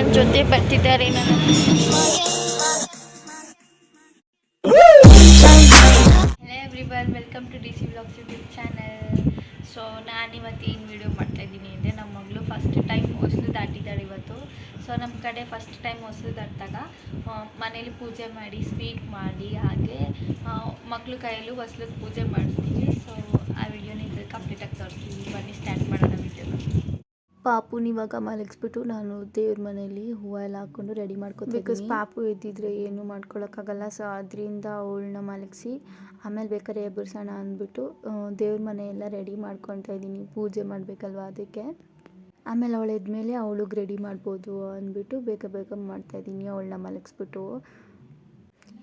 ನನ್ನ ಜೊತೆ ಬರ್ತಿದ್ದಾರೆ everyone welcome to D C blogs YouTube channel so ನಾನು ಇವತ್ತು ಏನು ವೀಡಿಯೋ ಮಾಡ್ತಾ ಇದ್ದೀನಿ ಅಂದರೆ ನಮ್ಮ ಮಗಳು ಫಸ್ಟ್ ಟೈಮ್ ಹೊಸಲು ದಾಟಿದ್ದಾಳೆ ಇವತ್ತು. ಸೊ ನಮ್ಮ ಕಡೆ ಫಸ್ಟ್ ಟೈಮ್ ಹೊಸಲು ದಾಟಿದಾಗ ಮನೇಲಿ ಪೂಜೆ ಮಾಡಿ ಸ್ವೀಟ್ ಮಾಡಿ, ಹಾಗೆ ಮಕ್ಕಳು ಕೈಯಲ್ಲೂ ಹೊಸ್ಲಿಗೆ ಪೂಜೆ ಮಾಡಿಸ್ತೀವಿ. ಸೊ ಆ ವಿಡಿಯೋನ ಈಗ ಕಂಪ್ಲೀಟಾಗಿ ತೋರಿಸ್ತೀವಿ. ಬನ್ನಿ ಸ್ಟಾರ್ಟ್ ಮಾಡೋಣ ವಿಡಿಯೋನ ಪಾಪುನ ಇವಾಗ ಮಲಗಿಸ್ಬಿಟ್ಟು ನಾನು ದೇವ್ರ ಮನೆಯಲ್ಲಿ ಹೂವು ಎಲ್ಲ ಹಾಕ್ಕೊಂಡು ರೆಡಿ ಮಾಡ್ಕೊತೀನಿ ಬಿಕಾಸ್ ಪಾಪು ಇದ್ದಿದ್ರೆ ಏನು ಮಾಡ್ಕೊಳಕ್ಕಾಗಲ್ಲ ಸೊ ಅದರಿಂದ ಅವಳನ್ನ ಮಲಗಿಸಿ, ಆಮೇಲೆ ಬೇಕಾದ್ರೆ ಎಬ್ಬರ್ಸೋಣ ಅಂದ್ಬಿಟ್ಟು ದೇವ್ರ ಮನೆಯೆಲ್ಲ ರೆಡಿ ಮಾಡ್ಕೊತಾ ಇದ್ದೀನಿ. ಪೂಜೆ ಮಾಡಬೇಕಲ್ವ ಅದಕ್ಕೆ. ಆಮೇಲೆ ಅವಳು ಎದ್ಮೇಲೆ ಅವಳಿಗೆ ರೆಡಿ ಮಾಡ್ಬೋದು ಅಂದ್ಬಿಟ್ಟು ಬೇಗ ಬೇಗ ಮಾಡ್ತಾಯಿದ್ದೀನಿ ಅವಳನ್ನ ಮಲಗಿಸ್ಬಿಟ್ಟು.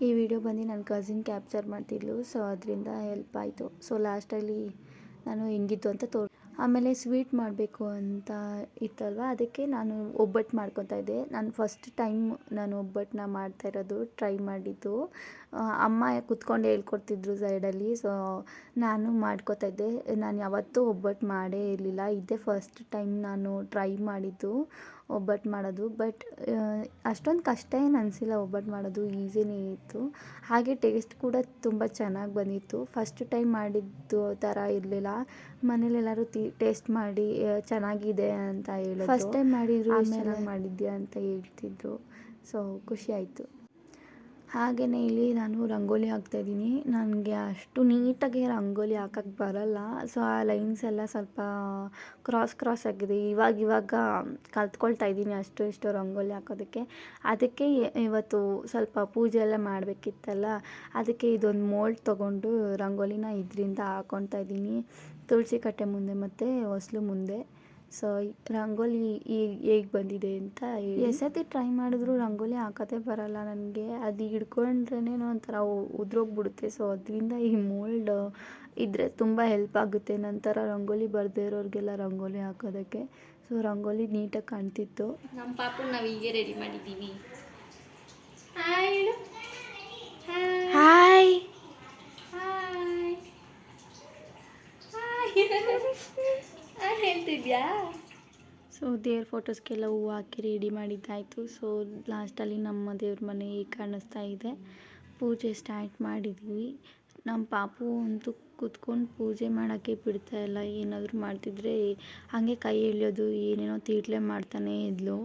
ಈ ವಿಡಿಯೋ ಬಂದು ನನ್ನ ಕಸಿನ್ ಕ್ಯಾಪ್ಚರ್ ಮಾಡ್ತಿದ್ಲು. ಸೊ ಅದರಿಂದ ಹೆಲ್ಪ್ ಆಯಿತು. ಸೊ ಲಾಸ್ಟಲ್ಲಿ ನಾನು ಹೆಂಗಿತ್ತು ಅಂತ ತೋರ್ ಆಮೇಲೆ ಸ್ವೀಟ್ ಮಾಡಬೇಕು ಅಂತ ಇತ್ತಲ್ವ? ಅದಕ್ಕೆ ನಾನು ಒಬ್ಬಟ್ಟು ಮಾಡ್ಕೊತಾ ಇದ್ದೆ. ನಾನು ಫಸ್ಟ್ ಟೈಮ್ ನಾನು ಒಬ್ಬಟ್ಟನ್ನ ಮಾಡ್ತಾ ಇರೋದು ಟ್ರೈ ಮಾಡಿದ್ದು. ಅಮ್ಮ ಕುತ್ಕೊಂಡು ಹೇಳ್ಕೊಡ್ತಿದ್ರು ಸೈಡಲ್ಲಿ. ಸೊ ನಾನು ಮಾಡ್ಕೋತಾ ಇದ್ದೆ. ನಾನು ಯಾವತ್ತೂ ಒಬ್ಬಟ್ಟು ಮಾಡೇ ಇರಲಿಲ್ಲ. ಇದೇ ಫಸ್ಟ್ ಟೈಮ್ ನಾನು ಟ್ರೈ ಮಾಡಿದ್ದು ಒಬ್ಬಟ್ಟು ಮಾಡೋದು. ಬಟ್ ಅಷ್ಟೊಂದು ಕಷ್ಟ ಏನು ಅನಿಸಿಲ್ಲ ಒಬ್ಬಟ್ಟು ಮಾಡೋದು. ಈಸಿನೇ ಇತ್ತು. ಹಾಗೆ ಟೇಸ್ಟ್ ಕೂಡ ತುಂಬ ಚೆನ್ನಾಗಿ ಬಂದಿತ್ತು. ಫಸ್ಟ್ ಟೈಮ್ ಮಾಡಿದ್ದು ಥರ ಇರಲಿಲ್ಲ. ಮನೇಲೆಲ್ಲರೂ ತಿ ಟೇಸ್ಟ್ ಮಾಡಿ ಚೆನ್ನಾಗಿದೆ ಅಂತ ಹೇಳಿ ಫಸ್ಟ್ ಟೈಮ್ ಮಾಡಿದ್ರು ಚೆನ್ನಾಗಿ ಮಾಡಿದ್ಯಾ ಅಂತ ಹೇಳ್ತಿದ್ರು. ಸೊ ಖುಷಿ ಆಯಿತು. ಹಾಗೆಯೇ ಇಲ್ಲಿ ನಾನು ರಂಗೋಲಿ ಹಾಕ್ತಾಯಿದ್ದೀನಿ ನನಗೆ ಅಷ್ಟು ನೀಟಾಗಿ ರಂಗೋಲಿ ಹಾಕಕ್ಕೆ ಬರಲ್ಲ. ಸೊ ಆ ಲೈನ್ಸ್ ಎಲ್ಲ ಸ್ವಲ್ಪ ಕ್ರಾಸ್ ಕ್ರಾಸ್ ಆಗಿದೆ. ಇವಾಗ ಇವಾಗ ಕಲ್ತ್ಕೊಳ್ತಾ ಇದ್ದೀನಿ ಅಷ್ಟು, ಇಷ್ಟು ರಂಗೋಲಿ ಹಾಕೋದಕ್ಕೆ. ಅದಕ್ಕೆ ಇವತ್ತು ಸ್ವಲ್ಪ ಪೂಜೆ ಎಲ್ಲ ಮಾಡಬೇಕಿತ್ತಲ್ಲ, ಅದಕ್ಕೆ ಇದೊಂದು ಮೋಲ್ಡ್ ತೊಗೊಂಡು ರಂಗೋಲಿನ ಇದರಿಂದ ಹಾಕ್ಕೊಳ್ತಾ ಇದ್ದೀನಿ. ತುಳಸಿ ಕಟ್ಟೆ ಮುಂದೆ ಮತ್ತು ಹೊಸ್ಲು ಮುಂದೆ. ಸೊ ರಂಗೋಲಿ ಈಗ ಹೇಗೆ ಬಂದಿದೆ ಅಂತ ಎಸತಿ ಟ್ರೈ ಮಾಡಿದ್ರು ರಂಗೋಲಿ ಹಾಕೋದೇ ಬರಲ್ಲ ನನಗೆ. ಅದು ಹಿಡ್ಕೊಂಡ್ರೇ ಒಂಥರ ಉದ್ರೋಗ್ಬಿಡುತ್ತೆ. ಸೊ ಅದರಿಂದ ಈ ಮೋಲ್ಡ್ ಇದ್ದರೆ ತುಂಬ ಹೆಲ್ಪ್ ಆಗುತ್ತೆ. ನಂತರ ರಂಗೋಲಿ ಬರದೇ ಇರೋರಿಗೆಲ್ಲ ರಂಗೋಲಿ ಹಾಕೋದಕ್ಕೆ. ಸೊ ರಂಗೋಲಿ ನೀಟಾಗಿ ಕಾಣ್ತಿತ್ತು. ನಮ್ಮ ಪಾಪು ನಾವು ಹೀಗೆ ರೆಡಿ ಮಾಡಿದ್ದೀವಿ. ಹೇಳ್ತಿದ್ಯಾ ಸೊ ದೇವ್ರ ಫೋಟೋಸ್ಗೆಲ್ಲ ಹೂವು ಹಾಕಿ ರೆಡಿ ಮಾಡಿದ್ದಾಯಿತು. ಸೊ ಲಾಸ್ಟಲ್ಲಿ ನಮ್ಮ ದೇವ್ರ ಮನೆ ಕಾಣಿಸ್ತಾ ಇದೆ. ಪೂಜೆ ಸ್ಟಾರ್ಟ್ ಮಾಡಿದ್ವಿ. ನಮ್ಮ ಪಾಪು ಅಂತೂ ಕುತ್ಕೊಂಡು ಪೂಜೆ ಮಾಡೋಕ್ಕೆ ಬಿಡ್ತಾ ಇಲ್ಲ. ಏನಾದರೂ ಮಾಡ್ತಿದ್ರೆ ಹಾಗೆ ಕೈ ಎಳೆಯೋದು, ಏನೇನೋ ತೀಟ್ಲೆ ಮಾಡ್ತಾನೆ ಇದ್ಲು.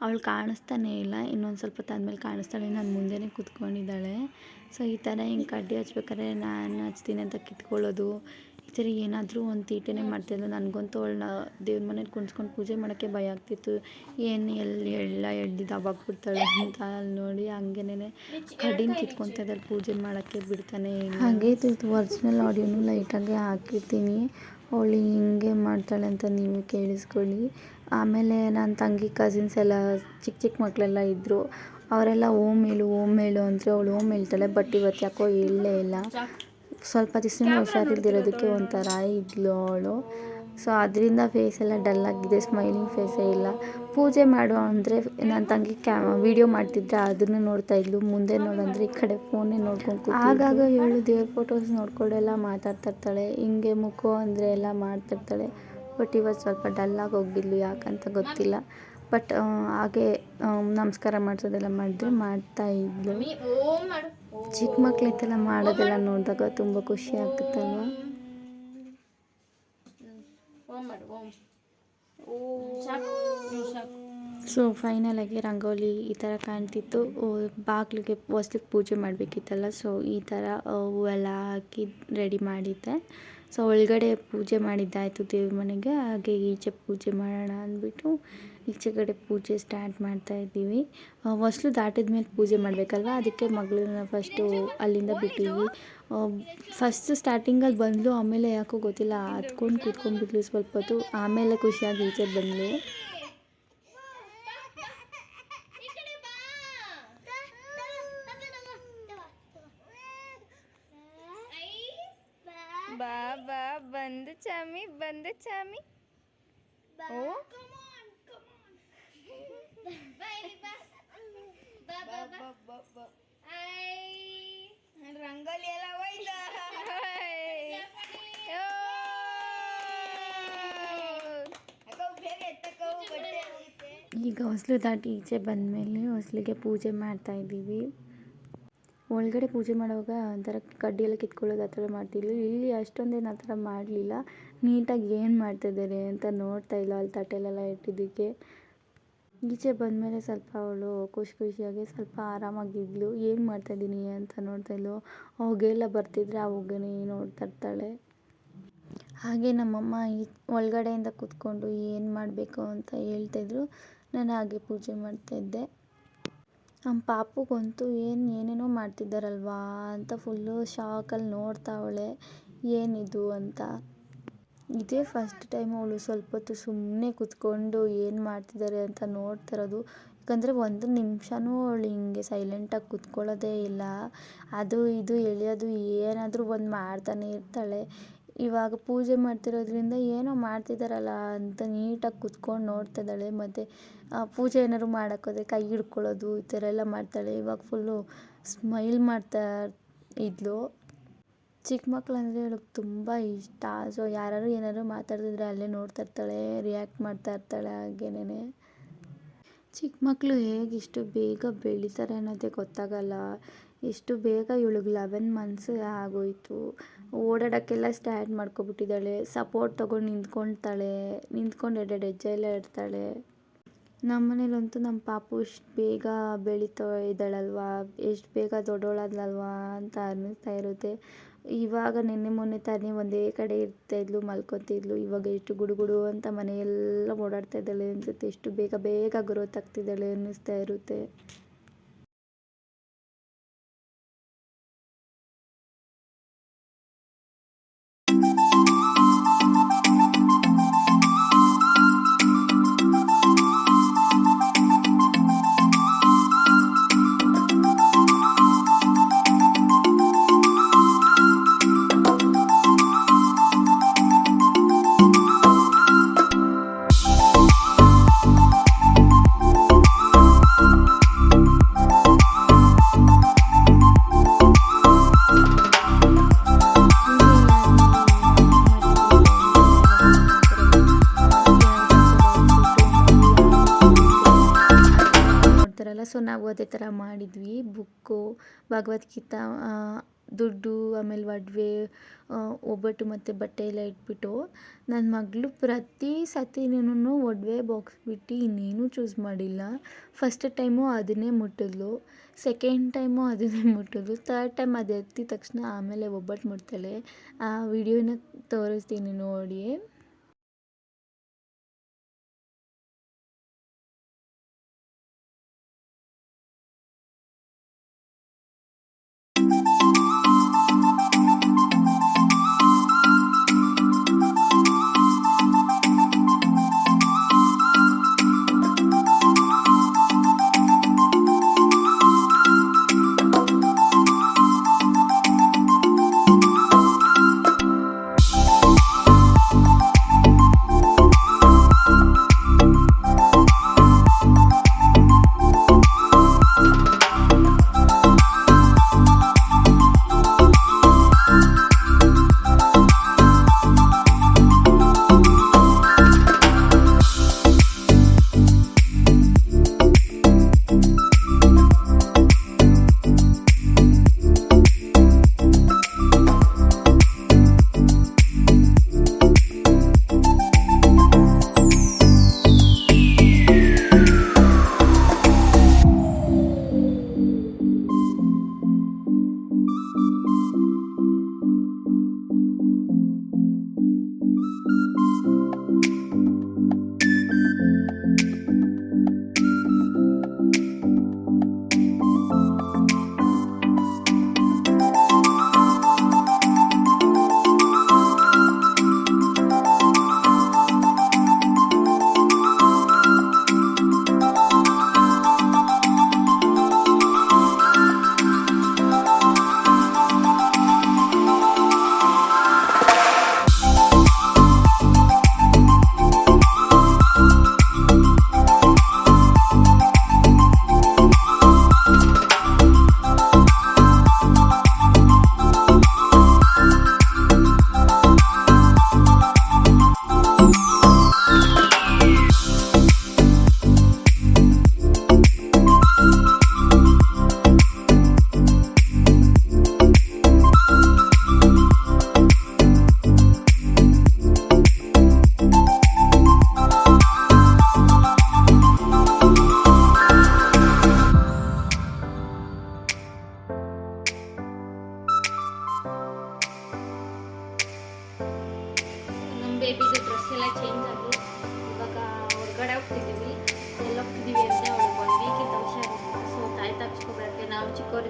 ಅವಳು ಕಾಣಿಸ್ತಾನೆ ಇಲ್ಲ. ಇನ್ನೊಂದು ಸ್ವಲ್ಪ ತಂದಮೇಲೆ ಕಾಣಿಸ್ತಾಳೆ. ನಾನು ಮುಂದೆನೇ ಕುತ್ಕೊಂಡಿದ್ದಾಳೆ. ಸೊ ಈ ಥರ ಹಿಂಗೆ ಕಡ್ಡಿ ಹಚ್ಬೇಕಾದ್ರೆ ನಾನು ಹಚ್ತೀನಿ ಅಂತ ಕಿತ್ಕೊಳ್ಳೋದು. ಥರ ಏನಾದರೂ ಒಂದು ತೀಟೆನೇ ಮಾಡ್ತಿದ್ಲು. ನನಗಂತೂ ಅವಳನ್ನ ದೇವ್ರ ಮನೇಲಿ ಕುಂಡ್ಸ್ಕೊಂಡು ಪೂಜೆ ಮಾಡೋಕ್ಕೆ ಭಯ ಆಗ್ತಿತ್ತು. ಏನು ಎಲ್ಲಿ ಎಳ್ಳ ಎಳ್ದು ದಬ್ಬಾಕ್ಬಿಡ್ತಾಳೆ ಅಂತ ಅಲ್ಲಿ ನೋಡಿ ಹಂಗೆನೇ ಕಡಿಮೆ ಕಿತ್ಕೊತಾ ಇದ್ದಾರೆ ಪೂಜೆ ಮಾಡೋಕ್ಕೆ ಬಿಡ್ತಾನೆ ಹಾಗೆ ಇದು ಒರಿಜಿನಲ್ ಆಡಿಯೋನು ಲೈಟಾಗಿ ಹಾಕಿರ್ತೀನಿ. ಅವಳು ಹಿಂಗೆ ಮಾಡ್ತಾಳೆ ಅಂತ ನೀವು ಕೇಳಿಸ್ಕೊಳ್ಳಿ. ಆಮೇಲೆ ನನ್ನ ತಂಗಿ ಕಸಿನ್ಸ್ ಎಲ್ಲ ಚಿಕ್ಕ ಚಿಕ್ಕ ಮಕ್ಕಳೆಲ್ಲ ಇದ್ದರು ಅವರೆಲ್ಲ ಓಮ್ ಹೇಳು ಓಮ್ ಹೇಳು ಅಂದರೆ ಅವಳು ಓಮ್ ಹೇಳ್ತಾಳೆ ಬಟ್ ಇವತ್ತು ಯಾಕೋ ಇಲ್ಲೇ ಇಲ್ಲ. ಸ್ವಲ್ಪ ದಿವಸ ಹುಷಾರಿಲ್ದಿರೋದಕ್ಕೆ ಒಂಥರ ಇದ್ಲು ಅವಳು. ಸೊ ಅದರಿಂದ ಫೇಸ್ ಎಲ್ಲ ಡಲ್ ಆಗಿದೆ ಸ್ಮೈಲಿಂಗ್ ಫೇಸೇ ಇಲ್ಲ. ಪೂಜೆ ಮಾಡು ಅಂದರೆ ನನ್ನ ತಂಗಿ ಕ್ಯಾ ವಿಡಿಯೋ ಮಾಡ್ತಿದ್ದೆ ಅದನ್ನು ನೋಡ್ತಾ ಇದ್ಲು. ಮುಂದೆ ನೋಡಂದ್ರೆ ಈ ಕಡೆ ಫೋನೇ ನೋಡ್ಕೊಂಡು ಆಗಾಗ ಹೇಳು ದೇವ್ರ ಫೋಟೋಸ್ ನೋಡ್ಕೊಂಡೆಲ್ಲ ಮಾತಾಡ್ತಾ ಇರ್ತಾಳೆ. ಹಿಂಗೆ ಮುಖ ಅಂದರೆ ಎಲ್ಲ ಮಾಡ್ತಿರ್ತಾಳೆ ಬಟ್ ಇವತ್ತು ಸ್ವಲ್ಪ ಡಲ್ಲಾಗಿ ಹೋಗಿದ್ಲು ಯಾಕಂತ ಗೊತ್ತಿಲ್ಲ. ಬಟ್ ಹಾಗೆ ನಮಸ್ಕಾರ ಮಾಡಿಸೋದೆಲ್ಲ ಮಾಡಿದ್ರೆ ಮಾಡ್ತಾ ಇದ್ಲು. ಚಿಕ್ಕ ಮಕ್ಕಳಿದ್ದೆಲ್ಲ ಮಾಡೋದೆಲ್ಲ ನೋಡಿದಾಗ ತುಂಬ ಖುಷಿ ಆಗುತ್ತಲ್ವ ಸೊ ಫೈನಲ್ ಆಗಿ ಫೈನಲಾಗಿ ರಂಗೋಲಿ ಈ ಥರ ಕಾಣ್ತಿತ್ತು. ಬಾಗಿಲಿಗೆ ಹೊಸ್ಲಿಗೆ ಪೂಜೆ ಮಾಡಬೇಕಿತ್ತಲ್ಲ ಸೊ ಈ ಥರ ಹೂವೆಲ್ಲ ಹಾಕಿ ರೆಡಿ ಮಾಡಿದ್ದೆ. ಸೊ ಒಳಗಡೆ ಪೂಜೆ ಮಾಡಿದ್ದಾಯಿತು ದೇವ್ರ ಮನೆಗೆ ಹಾಗೆ ಈಚೆ ಪೂಜೆ ಮಾಡೋಣ ಅಂದ್ಬಿಟ್ಟು ಈಚೆ ಕಡೆ ಪೂಜೆ ಸ್ಟಾರ್ಟ್ ಮಾಡ್ತಾ ಇದ್ದೀವಿ. ಹೊಸ್ಲು ದಾಟಿದ ಮೇಲೆ ಪೂಜೆ ಮಾಡಬೇಕಲ್ವ? ಅದಕ್ಕೆ ಮಗಳನ್ನ ಫಸ್ಟು ಅಲ್ಲಿಂದ ಬಿಟ್ಟಿದ್ವಿ. ಫಸ್ಟ್ ಸ್ಟಾರ್ಟಿಂಗಲ್ಲಿ ಬಂದಳು ಆಮೇಲೆ ಯಾಕೋ ಗೊತ್ತಿಲ್ಲ ಹತ್ಕೊಂಡು ಕೂತ್ಕೊಂಡ್ಬಿಟ್ಲು ಸ್ವಲ್ಪ ಹೊತ್ತು. ಆಮೇಲೆ ಖುಷಿಯಾಗಿ ಈಚೆ ಬಂದಳು ಬಾ ಬಾ, ಬಂದು ಚಾಮಿ ಬಂದು ಚಾಮಿ. ಓ? ರಂಗೋಲಿ ಎಲ್ಲ ಹೋಯ್ತಾ. ಈಗ ಹೊಸಲು ದಾಟಿ ಈಚೆ ಬಂದಮೇಲೆ ಹೊಸಲಿಗೆ ಪೂಜೆ ಮಾಡ್ತಾ ಇದ್ದೀವಿ. ಒಳಗಡೆ ಪೂಜೆ ಮಾಡುವಾಗ ಒಂಥರ ಕಡ್ಡಿ ಎಲ್ಲ ಕಿತ್ಕೊಳ್ಳೋದು ಆ ಥರ ಮಾಡ್ತಿದ್ವಿ ಇಲ್ಲಿ ಅಷ್ಟೊಂದೇನು ಆ ಥರ ಮಾಡಲಿಲ್ಲ. ನೀಟಾಗಿ ಏನು ಮಾಡ್ತಿದ್ದಾರೆ ಅಂತ ನೋಡ್ತಾ ಇಲ್ಲ. ಅಲ್ಲಿ ತಟ್ಟೆಲೆಲ್ಲ ಇಟ್ಟಿದ್ದಕ್ಕೆ. ಈಚೆ ಬಂದಮೇಲೆ ಸ್ವಲ್ಪ ಅವಳು ಖುಷಿ ಖುಷಿಯಾಗಿ ಸ್ವಲ್ಪ ಆರಾಮಾಗಿದ್ಲು. ಏನು ಮಾಡ್ತಾಯಿದ್ದೀನಿ ಅಂತ ನೋಡ್ತಾಯಿದ್ಲು ಆ ಹೊಗೆ ಎಲ್ಲ ಬರ್ತಿದ್ರೆ ಆ ಹೊಗೆನೇ ನೋಡ್ತಾ ಇರ್ತಾಳೆ ಹಾಗೆ ನಮ್ಮಮ್ಮ ಈ ಒಳಗಡೆಯಿಂದ ಕೂತ್ಕೊಂಡು ಏನು ಮಾಡಬೇಕು ಅಂತ ಹೇಳ್ತಾಯಿದ್ರು ನಾನು ಹಾಗೆ ಪೂಜೆ ಮಾಡ್ತಾಯಿದ್ದೆ ನಮ್ಮ ಪಾಪುಗಂತೂ ಏನು ಏನೇನೋ ಮಾಡ್ತಿದ್ದಾರಲ್ವಾ ಅಂತ ಫುಲ್ಲು ಶಾಕಲ್ಲಿ ನೋಡ್ತಾವಳೆ ಏನಿದು ಅಂತ. ಇದೇ ಫಸ್ಟ್ ಟೈಮ್ ಅವಳು ಸ್ವಲ್ಪ ಹೊತ್ತು ಸುಮ್ಮನೆ ಕೂತ್ಕೊಂಡು ಏನು ಮಾಡ್ತಿದ್ದಾರೆ ಅಂತ ನೋಡ್ತಾ ಇರೋದು. ಯಾಕಂದರೆ ಒಂದು ನಿಮಿಷನೂ ಅವಳು ಹಿಂಗೆ ಸೈಲೆಂಟಾಗಿ ಕೂತ್ಕೊಳ್ಳೋದೇ ಇಲ್ಲ. ಅದು ಇದು ಎಳೆಯೋದು ಏನಾದರೂ ಒಂದು ಮಾಡ್ತಾನೆ ಇರ್ತಾಳೆ. ಇವಾಗ ಪೂಜೆ ಮಾಡ್ತಿರೋದ್ರಿಂದ ಏನೋ ಮಾಡ್ತಿದ್ದಾರಲ್ಲ ಅಂತ ನೀಟಾಗಿ ಕೂತ್ಕೊಂಡು ನೋಡ್ತಾ ಇದ್ದಾಳೆ. ಮತ್ತು ಪೂಜೆ ಏನಾದ್ರು ಮಾಡೋಕ್ಕೋದ್ರೆ ಕೈ ಹಿಡ್ಕೊಳ್ಳೋದು ಈ ಥರ ಎಲ್ಲ ಮಾಡ್ತಾಳೆ. ಇವಾಗ ಫುಲ್ಲು ಸ್ಮೈಲ್ ಮಾಡ್ತಾ ಇದ್ಲು. ಚಿಕ್ಕ ಮಕ್ಕಳು ಅಂದರೆ ಅವಳಿಗೆ ತುಂಬ ಇಷ್ಟ. ಸೊ ಯಾರು ಏನಾದ್ರು ಮಾತಾಡ್ತಿದ್ರೆ ಅಲ್ಲೇ ನೋಡ್ತಾ ಇರ್ತಾಳೆ ರಿಯಾಕ್ಟ್ ಮಾಡ್ತಾ ಇರ್ತಾಳೆ ಹಾಗೇನೆ ಚಿಕ್ಕ ಮಕ್ಕಳು ಹೇಗೆ ಇಷ್ಟು ಬೇಗ ಬೆಳೀತಾರೆ ಅನ್ನೋದೇ ಗೊತ್ತಾಗಲ್ಲ. ಎಷ್ಟು ಬೇಗ ಇವಳಿಗೆ ಲೆವೆನ್ ಮಂತ್ಸ್ ಆಗೋಯ್ತು. ಓಡಾಡೋಕ್ಕೆಲ್ಲ ಸ್ಟಾರ್ಟ್ ಮಾಡ್ಕೊಬಿಟ್ಟಿದ್ದಾಳೆ. ಸಪೋರ್ಟ್ ತೊಗೊಂಡು ನಿಂತ್ಕೊಳ್ತಾಳೆ, ನಿಂತ್ಕೊಂಡು ಎರಡೆರಡು ಹೆಜ್ಜೆ ಎಲ್ಲ ಇಡ್ತಾಳೆ. ನಮ್ಮ ಮನೇಲಂತೂ ನಮ್ಮ ಪಾಪು ಇಷ್ಟು ಬೇಗ ಬೆಳೀತಾ ಇದ್ದಾಳಲ್ವಾ ಎಷ್ಟು ಬೇಗ ದೊಡ್ಡವಳಾದ್ಲಲ್ವಾ ಅಂತ ಅನ್ನಿಸ್ತಾ ಇರುತ್ತೆ. ಇವಾಗ ನಿನ್ನೆ ಮೊನ್ನೆ ತಾನೇ ಒಂದೇ ಕಡೆ ಇರ್ತಾಯಿದ್ಲು ಮಲ್ಕೊತಿದ್ಲು ಇವಾಗ ಎಷ್ಟು ಗುಡುಗುಡು ಅಂತ ಮನೆಯೆಲ್ಲ ಓಡಾಡ್ತಾ ಇದ್ದಾಳೆ ಅನಿಸುತ್ತೆ ಎಷ್ಟು ಬೇಗ ಬೇಗ ಗ್ರೋತ್ ಆಗ್ತಿದ್ದಾಳೆ ಅನ್ನಿಸ್ತಾ ಇರುತ್ತೆ. ಸೊ ನಾವು ಅದೇ ಥರ ಮಾಡಿದ್ವಿ. ಬುಕ್ಕು, ಭಗವದ್ಗೀತಾ ದುಡ್ಡು, ಆಮೇಲೆ ಒಡವೆ ಒಬ್ಬಟ್ಟು ಮತ್ತು ಬಟ್ಟೆ ಎಲ್ಲ ಇಟ್ಬಿಟ್ಟು ನನ್ನ ಮಗಳು ಪ್ರತಿ ಸತಿನೂ ಒಡವೆ ಬಾಕ್ಸ್ ಬಿಟ್ಟು ಇನ್ನೇನು ಚೂಸ್ ಮಾಡಿಲ್ಲ. ಫಸ್ಟ್ ಟೈಮು ಅದನ್ನೇ ಮುಟ್ಟಿದ್ಲು. ಸೆಕೆಂಡ್ ಟೈಮು ಅದನ್ನೇ ಮುಟ್ಟಿದ್ಲು. ತರ್ಡ್ ಟೈಮ್ ಅದು ಎತ್ತಿದ ತಕ್ಷಣ ಆಮೇಲೆ ಒಬ್ಬಟ್ಟು ಮುಟ್ತಾಳೆ. ಆ ವಿಡಿಯೋನ ತೋರಿಸ್ತೀನಿ ನೋಡಿ.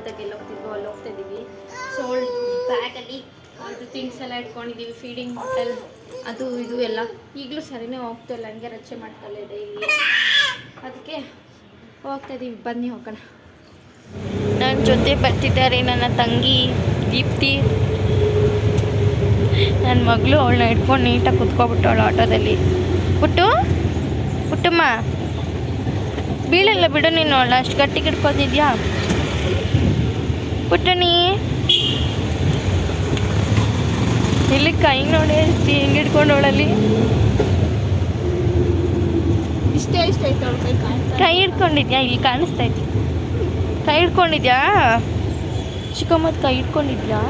ಅಂತ ಎಲ್ಲ ಹೋಗ್ತಿದ್ವಿ ಅಲ್ಲಿ ಹೋಗ್ತಾ ಇದ್ದೀವಿ ಸೋಲ್ಡ್ ಬ್ಯಾಗಲ್ಲಿ ಅದು ಥಿಂಗ್ಸ್ ಎಲ್ಲ ಇಟ್ಕೊಂಡಿದ್ದೀವಿ ಫೀಡಿಂಗ್ ಬಾಟಲ್ ಅದು ಇದು ಎಲ್ಲ. ಈಗಲೂ ಸರಿನೇ ಹೋಗ್ತಾ ಇಲ್ಲ, ಹಂಗೆ ರಚೆ ಮಾಡ್ತಲ್ಲ ಇದೆ ಅದಕ್ಕೆ ಹೋಗ್ತಾ ಇದ್ದೀವಿ ಬನ್ನಿ ಹೋಗೋಣ. ನನ್ನ ಜೊತೆ ಬರ್ತಿದ್ದಾರೆ ನನ್ನ ತಂಗಿ ದೀಪ್ತಿ. ನನ್ನ ಮಗಳು ಅವಳನ್ನ ಇಟ್ಕೊಂಡು ನೀಟಾಗಿ ಕುತ್ಕೊಬಿಟ್ಟವಳು ಆಟೋದಲ್ಲಿ. ಪುಟ್ಟು, ಪುಟ್ಟಮ್ಮ. ಬೀಳಲ್ಲ ಬಿಡು ನೀನು ಅವಳ ಅಷ್ಟು ಗಟ್ಟಿಗೆ ಹಿಡ್ಕೊಂಡಿದ್ಯಾ? ಪುಟ್ಟಣಿ. ಇಲ್ಲಿ ಕೈ ನೋಡಿ ಅಷ್ಟಿ ಹೆಂಗೆ ಹಿಡ್ಕೊಂಡವಳಲ್ಲಿ ಇಷ್ಟೇ ಇಷ್ಟ ಕೈ ಹಿಡ್ಕೊಂಡಿದ್ಯಾ? ಇಲ್ಲಿ ಕಾಣಿಸ್ತಾ ಇತ್ತು. ಕೈ ಹಿಡ್ಕೊಂಡಿದ್ಯಾ? ಚಿಕ್ಕಮ್ಮದ ಕೈ ಹಿಡ್ಕೊಂಡಿದ್ಯಾ?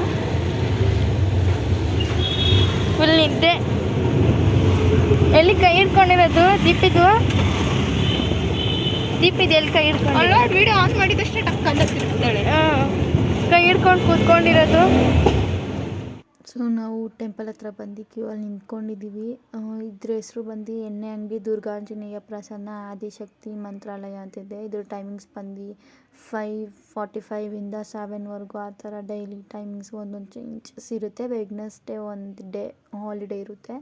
ಫುಲ್ ನಿದ್ದೆ. ಎಲ್ಲಿ ಕೈ ಹಿಡ್ಕೊಂಡಿರೋದು? ದೀಪಿದು? ದೀಪಿದು ಎಲ್ಲಿ ಕೈ ಹಿಡ್ಕೊಂಡು ವಿಡಿಯೋ ಆನ್ ಮಾಡಿದಷ್ಟೇ ಟಕ್ ಅಂತ ತಿರ್ಗ್ತಾಳೆ ಕೈ ಹಿಡ್ಕೊಂಡು ಕೂತ್ಕೊಂಡಿರೋದು. ಸೊ ನಾವು ಟೆಂಪಲ್ ಹತ್ರ ಬಂದು ಕ್ಯೂ ಅಲ್ಲಿ ನಿಂತ್ಕೊಂಡಿದ್ದೀವಿ ಇದ್ರ ಹೆಸರು ಬಂದು ಎಣ್ಣೆ ಅಂಗಡಿ ದುರ್ಗಾಂಜನೇಯ ಪ್ರಸನ್ನ ಆದಿಶಕ್ತಿ ಮಂತ್ರಾಲಯ ಅಂತಿದೆ ಇದ್ರ ಟೈಮಿಂಗ್ಸ್ ಬಂದು ಫೈವ್ ಫಾರ್ಟಿ ಫೈವಿಂದ ಸೆವೆನ್ವರೆಗೂ ಆ ಥರ ಡೈಲಿ ಟೈಮಿಂಗ್ಸ್ ಒಂದೊಂದು ಚೇಂಜಸ್ ಇರುತ್ತೆ. ವೆಗ್ನಸ್ಡೇ ಒಂದು ಡೇ ಹಾಲಿಡೇ ಇರುತ್ತೆ.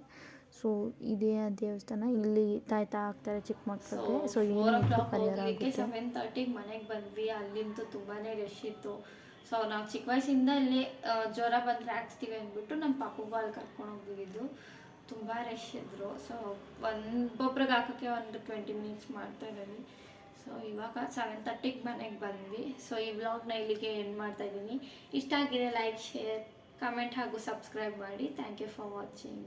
ಸೊ ಇದೇ ಆ ದೇವಸ್ಥಾನ. ಇಲ್ಲಿ ತಾಯ್ತಾ ಆಗ್ತಾರೆ ಚಿಕ್ಕ ಮಕ್ಕಳಿಗೆ ಸೊ ಏನು ಪರಿಹಾರ ಆಗುತ್ತೆ. ಸೆವೆನ್ ತರ್ಟಿಗೆ ಮನೆಗೆ ಬಂದ್ವಿ. ಅಲ್ಲಿಂದ ತುಂಬಾ ರಶ್ ಇತ್ತು. ಸೊ ನಾವು ಚಿಕ್ಕ ವಯಸ್ಸಿಂದ ಇಲ್ಲಿ ಜ್ವರ ಬಂದರೆ ಹಾಕ್ಸ್ತೀವಿ ಅಂದ್ಬಿಟ್ಟು ನಮ್ಮ ಪಾಪುಗೂ ಅಲ್ಲಿ ಕರ್ಕೊಂಡು ಹೋಗಿದ್ದು. ತುಂಬ ರಶ್ ಇದ್ರು. ಸೊ ಒಬ್ಬೊಬ್ರಿಗೆ ಹಾಕೋಕ್ಕೆ ಒಂದು ಟ್ವೆಂಟಿ ಮಿನಿಟ್ಸ್ ಮಾಡ್ತಾ ಇದ್ದೀವಿ ಸೊ ಇವಾಗ ಸೆವೆನ್ ತರ್ಟಿಗೆ ಮನೆಗೆ ಬಂದ್ವಿ. ಸೊ ಈ ವ್ಲಾಗ್ನ ಇಲ್ಲಿಗೆ ಎಂಡ್ ಮಾಡ್ತಾ ಇದ್ದೀನಿ. ಇಷ್ಟ ಆಗಿದೆ ಲೈಕ್ ಶೇರ್ ಕಮೆಂಟ್ ಹಾಗೂ ಸಬ್ಸ್ಕ್ರೈಬ್ ಮಾಡಿ. Thank you for watching